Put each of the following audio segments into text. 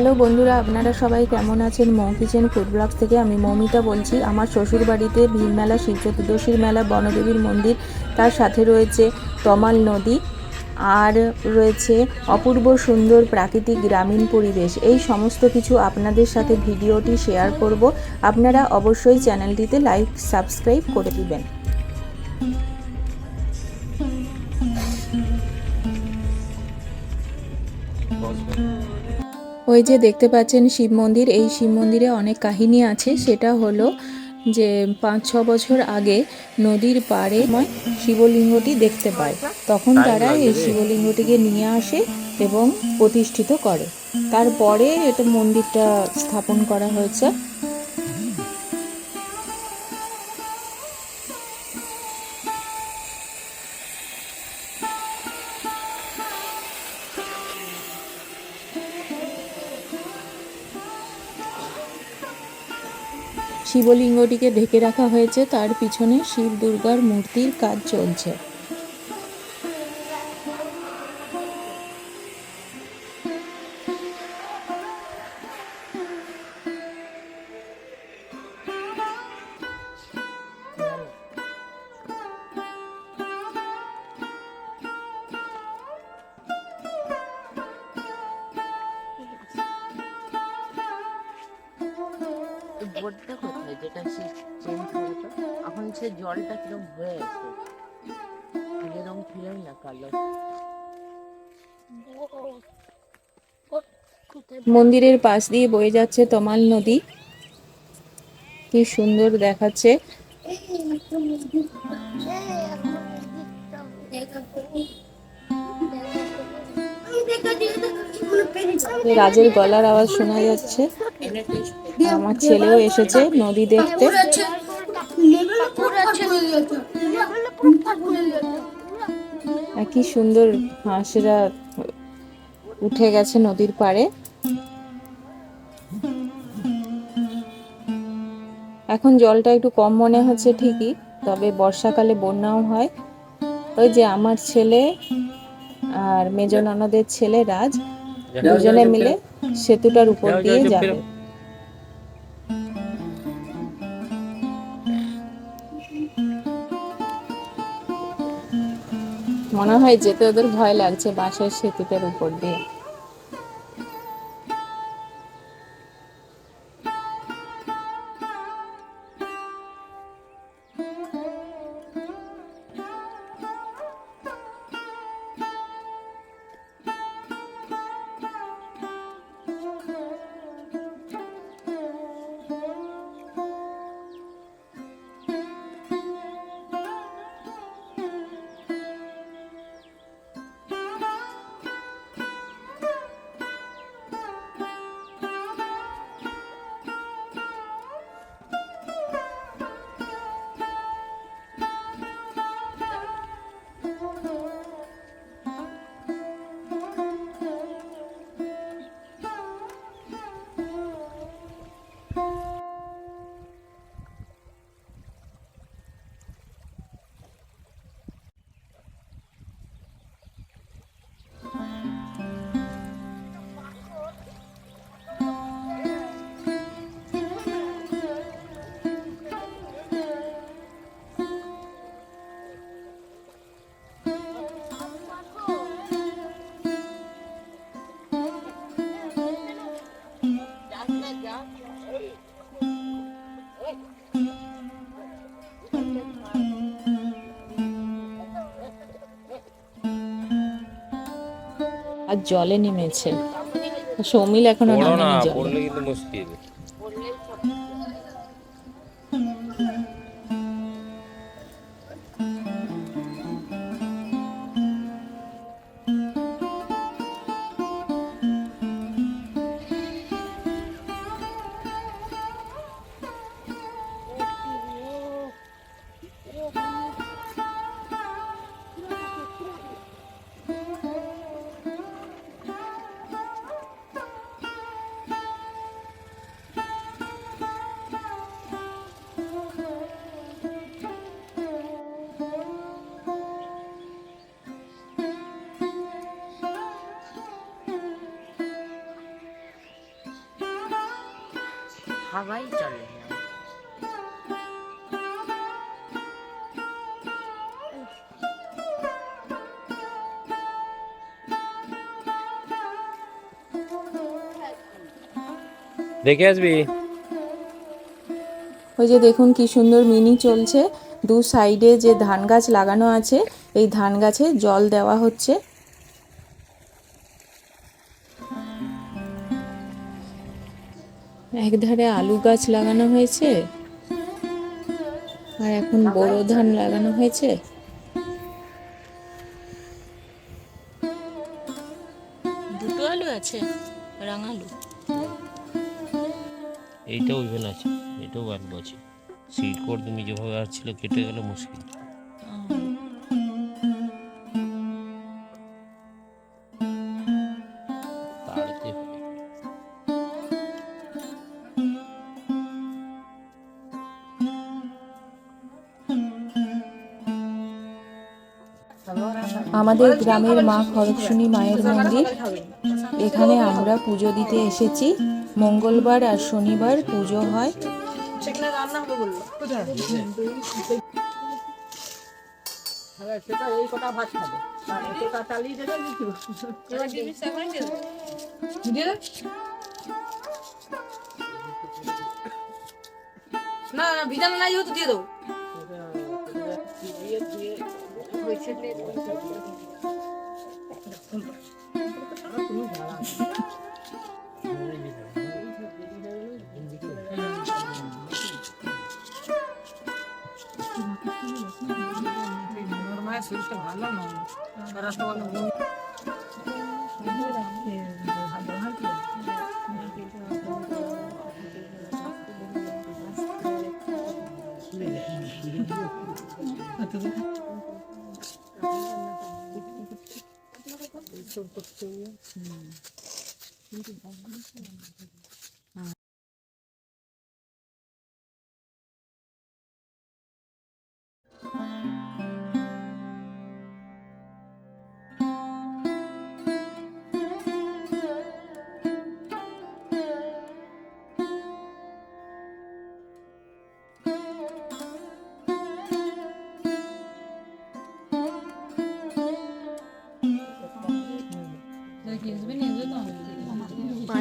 Hello বন্ধুরা, আপনারা সবাই কেমন আছেন? মৌ কিচেন ফুড ব্লগ থেকে আমি মৌমিতা বলছি। আমার শ্বশুর বাড়িতে ভীম মেলা শিব চতুর্দশীর মেলা, বনদেবীর মন্দির, তার সাথে রয়েছে তমাল নদী আর রয়েছে অপূর্ব সুন্দর প্রাকৃতিক গ্রামীণ পরিবেশ। এই সমস্ত কিছু আপনাদের সাথে ভিডিওটি শেয়ার করব। আপনারা অবশ্যই চ্যানেলটিতে লাইক, সাবস্ক্রাইব করে দিবেন। ওই যে দেখতে পাচ্ছেন শিব মন্দির এই শিব মন্দিরে অনেক কাহিনী আছে। সেটা হলো যে পাঁচ ছ বছর আগে নদীর পাড়ে শিবলিঙ্গটি দেখতে পায়। তখন তারা এই শিবলিঙ্গটিকে নিয়ে আসে এবং প্রতিষ্ঠিত করে। তারপরে এটা মন্দিরটা স্থাপন করা হয়েছে। শিবলিঙ্গটিকে ঢেকে রাখা হয়েছে। তার পিছনে শিব দুর্গার মূর্তির কাজ চলছে। বোর্ডটা কোথায় যেটা সে চেঞ্জ করেছ এখন সে জলটা কিরম হয়ে আছে। আগে রং ছিলই না কালো। মন্দিরের পাশ দিয়ে বয়ে যাচ্ছে তমাল নদী। কি সুন্দর দেখাচ্ছে। রাজের গলার আওয়াজ শোনা যাচ্ছে। আমার ছেলেও এসেছে নদী দেখতে। কি সুন্দর হাঁসেরা উঠে গেছে নদীর পাড়ে। এখন জলটা একটু কম মনে হচ্ছে ঠিকই, তবে বর্ষাকালে বন্যাও হয়। ওই যে আমার ছেলে আর মেজ ননদের ছেলে রাজ দুজনে মিলে সেতুটার উপর দিয়ে যাবে। মনে হয় যেতে ওদের ভয় লাগছে বাঁশের সেতুটার উপর দিয়ে। আর জলে নেমেছে। সৌমিল এখন পড়ো না পড়লে কিন্তু মুশকিল। হাওয়াই চলে। দেখে আসবি? ওই যে দেখুন কি সুন্দর মিনি চলছে। দু সাইডে যে ধান গাছ লাগানো আছে এই ধান গাছে জল দেওয়া হচ্ছে। একধারে আলু গাছ লাগানো হয়েছে। আর এখন বোরো ধান লাগানো হয়েছে। দুটো আলু আছে রাঙালু। এইটাও ইভেন আছে এটাও আলু আছে শিকড় তুমি যেভাবে আসছিল কেটে গেল মুশকিল। আমাদের গ্রামের মা খড়গশুনি মায়ের মন্দির। এখানে আমরা পুজো দিতে এসেছি। মঙ্গলবার আর শনিবার পুজো হয়। সেটা এই কটা ভাত খাবে আর এটা চালিয়ে দেবে না না ভিজানো নাই যেহেতু দিয়ে দেবো মায়ের শরীরটা ভালো না রাস্তা বন্ধ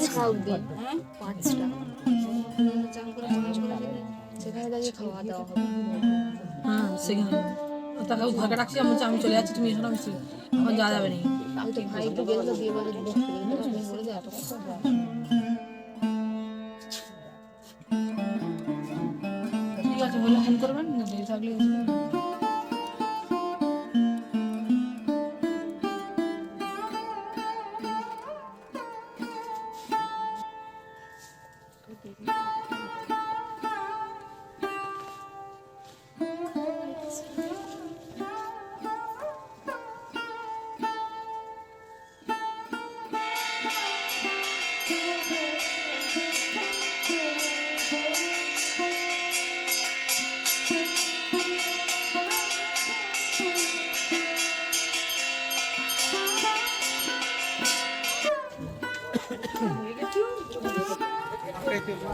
পাঁচটা। অব্দি পাঁচটা। চান করে নামাজ করে সেখানে দাঁড়িয়ে খাওয়া দাওয়া হবে। হ্যাঁ সেখানে। তাকে ঘরকে ডাকছি আমি আমি চলে যাচ্ছি তুমি এসো না আমি এখন যাওয়া যাবে না। আমি তো ভাই একটু গেলে বলে এত কথা ঠিক আছে বলে ফোন করবেন না থাকলে Okay.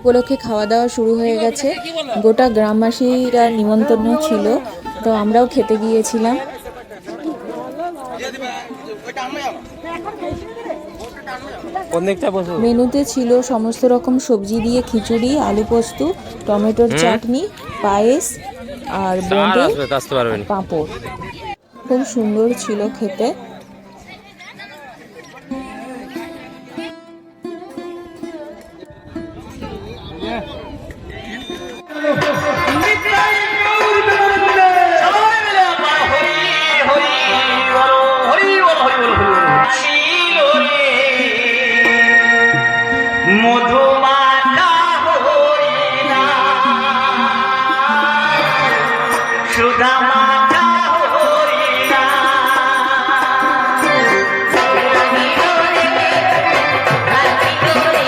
উপলক্ষে খাওয়া দাওয়া শুরু হয়ে গেছে। গোটা গ্রামবাসীরা নিমন্ত্রণ ছিল তো আমরাও খেতে গিয়েছিলাম। মেনুতে ছিল সমস্ত রকম সবজি দিয়ে খিচুড়ি আলু পোস্ত টমেটোর চাটনি পায়েস আর পাঁপড়। খুব সুন্দর ছিল খেতে।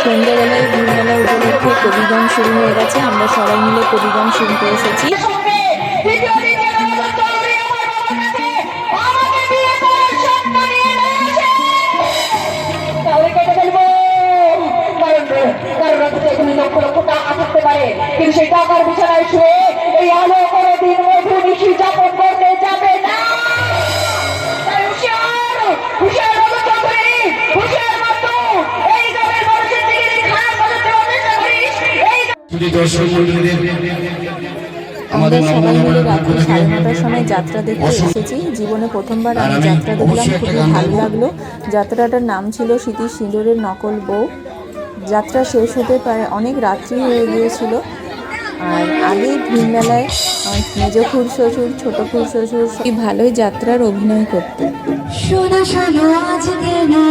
সন্ধ্যাবেলায় বীরমেলা উপলক্ষে কবিগান শুরু হয়ে গেছে। আমরা সবাই মিলে কবিগান শুনতে এসেছি। তাহলে কেটে ফেলব। কারণ কারণ তুমি লক্ষ লক্ষ টাকা বিছানায় শুয়ে দর্শক মন্ডলীদের আমরা আমাদের সবাই মিলে নবনবরণ রাত্রি সাড়ে নটার সময় যাত্রা দেখতে এসেছি। জীবনে প্রথমবার আমি যাত্রা দেখলাম খুবই ভালো লাগল। যাত্রাটার নাম ছিল স্মৃতি সিঁদুরের নকল বউ। যাত্রা শেষ হতে প্রায় অনেক রাত্রি হয়ে গিয়েছিল। আর আগে ভিন মেলায় মেজ খুর শ্বশুর ছোট খুর শ্বশুর সবাই ভালোই যাত্রার অভিনয় করতো। শোনা শোনো আজকে না